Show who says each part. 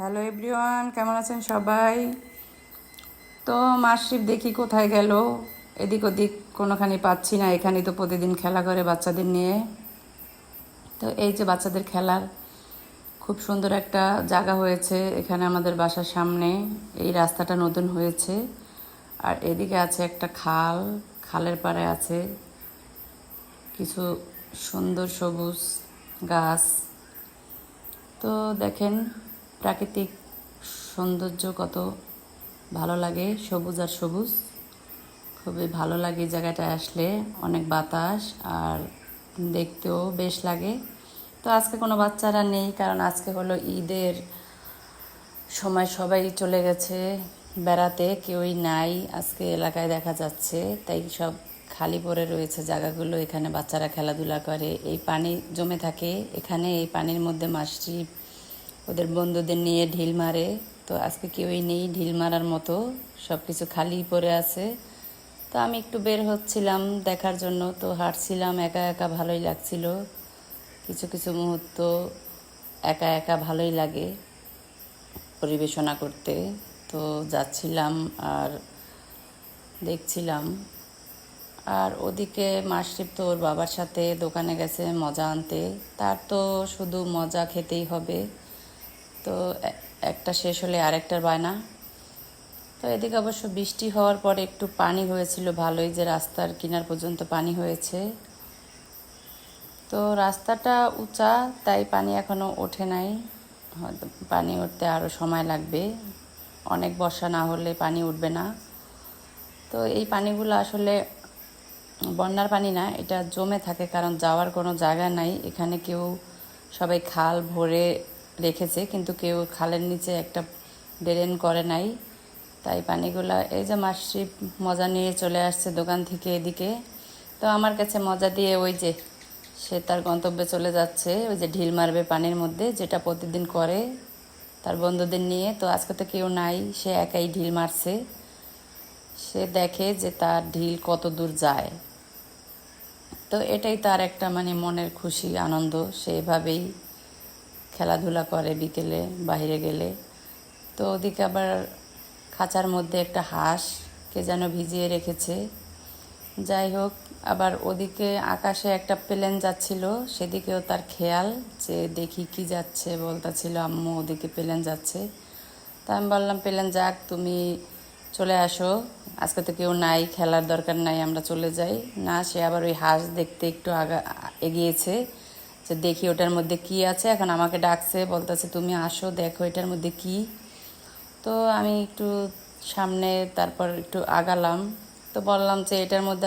Speaker 1: Hello everyone কেমন আছেন সবাই? তো মাসিপ দেখি কোথায় গেল? এদিক ওদিক কোনোখানি পাচ্ছি না। এখানে তো প্রতিদিন খেলা করে বাচ্চাদের নিয়ে। তো এই যে বাচ্চাদের খেলার খুব সুন্দর একটা জায়গা হয়েছে এখানে আমাদের বাসার সামনে। এই রাস্তাটা নতুন হয়েছে। আর এদিকে আছে একটা খাল। খালের পাড়ে আছে কিছু সুন্দর সবুজ গাছ। তো দেখেন প্রাকৃতিক সৌন্দর্য কত ভালো লাগে, সবুজ আর সবুজ। খুবই ভালো লাগে জায়গাটায় আসলে, অনেক বাতাস আর দেখতেও বেশ লাগে। তো আজকে কোনো বাচ্চারা নেই, কারণ আজকে হলো ঈদের সময় সবাই চলে গেছে বেড়াতে, কেউই নাই। আজকে এলাকায় দেখা যাচ্ছে, তাই সব খালি পড়ে রয়েছে জায়গাগুলো। এখানে বাচ্চারা খেলাধুলা করে, এই পানি জমে থাকে। এখানে এই পানির মধ্যে মাসি ওদের বন্ধুদের নিয়ে ঢিল মারে। তো আজকে কেউই নেই, ঢিল মারার মতো। সব কিছু খালি পড়ে আছে। তো আমি একটু বের হচ্ছিলাম দেখার জন্য। তো হাঁটছিলাম, একা একা ভালোই লাগছিল। কিছু কিছু মুহূর্ত একা একা ভালোই লাগে পরিবেশনা করতে। তো যাচ্ছিলাম আর দেখছিলাম। আর ওদিকে মাসরিফ তো ওর বাবার সাথে দোকানে গেছে মজা আনতে। তার তো শুধু মজা খেতেই হবে। তো একটা শেষ হলে আরেকটার বায়না। তো এদিকে অবশ্য বৃষ্টি হওয়ার পরে একটু পানি হয়েছিল ভালোই, যে রাস্তার কিনার পর্যন্ত পানি হয়েছে। তো রাস্তাটা উঁচা, তাই পানি এখনও ওঠে নাই। পানি উঠতে আরও সময় লাগবে। অনেক বর্ষা না হলে পানি উঠবে না। তো এই পানিগুলো আসলে বন্যার পানি না, এটা জমে থাকে কারণ যাওয়ার কোনো জায়গা নাই। এখানে কেউ সবাই খাল ভরে রেখেছে, কিন্তু কেউ খালের নিচে একটা ড্রেন করে নাই। তাই পানিগুলা এই যে মাসি মজা নিয়ে চলে আসছে দোকান থেকে এদিকে। তো আমার কাছে মজা দিয়ে ওই যে সে তার গন্তব্যে চলে যাচ্ছে, ওই যে ঢিল মারবে পানির মধ্যে, যেটা প্রতিদিন করে তার বন্ধুদের নিয়ে। তো আজকে তো কেউ নাই, সে একাই ঢিল মারছে। সে দেখে যে তার ঢিল কত দূর যায়। তো এটাই তার একটা মানে মনের খুশি আনন্দ, সে এভাবেই খেলাধুলা করে বিকেলে বাইরে গেলে। তো ওদিকে আবার খাঁচার মধ্যে একটা হাঁস কে যেন ভিজিয়ে রেখেছে। যাই হোক, আবার ওদিকে আকাশে একটা প্লেন যাচ্ছিল, সেদিকেও তার খেয়াল যে দেখি কি যাচ্ছে বলতেছিল, আম্মু, ওদিকে প্লেন যাচ্ছে। তা আমি বললাম, প্লেন যাক, তুমি চলে আসো। আজকে তো কেউ নাই, খেলার দরকার নাই, আমরা চলে যাই। না, সে আবার ওই হাঁস দেখতে একটু আগা, এগিয়েছে। যে দেখি ওটার মধ্যে কি আছে। এখন আমাকে ডাকছে, বলতেছে, তুমি আসো, দেখো এটার মধ্যে কি? তো আমি একটু সামনে তারপর একটু আগালাম। তো বললাম যে এটার মধ্যে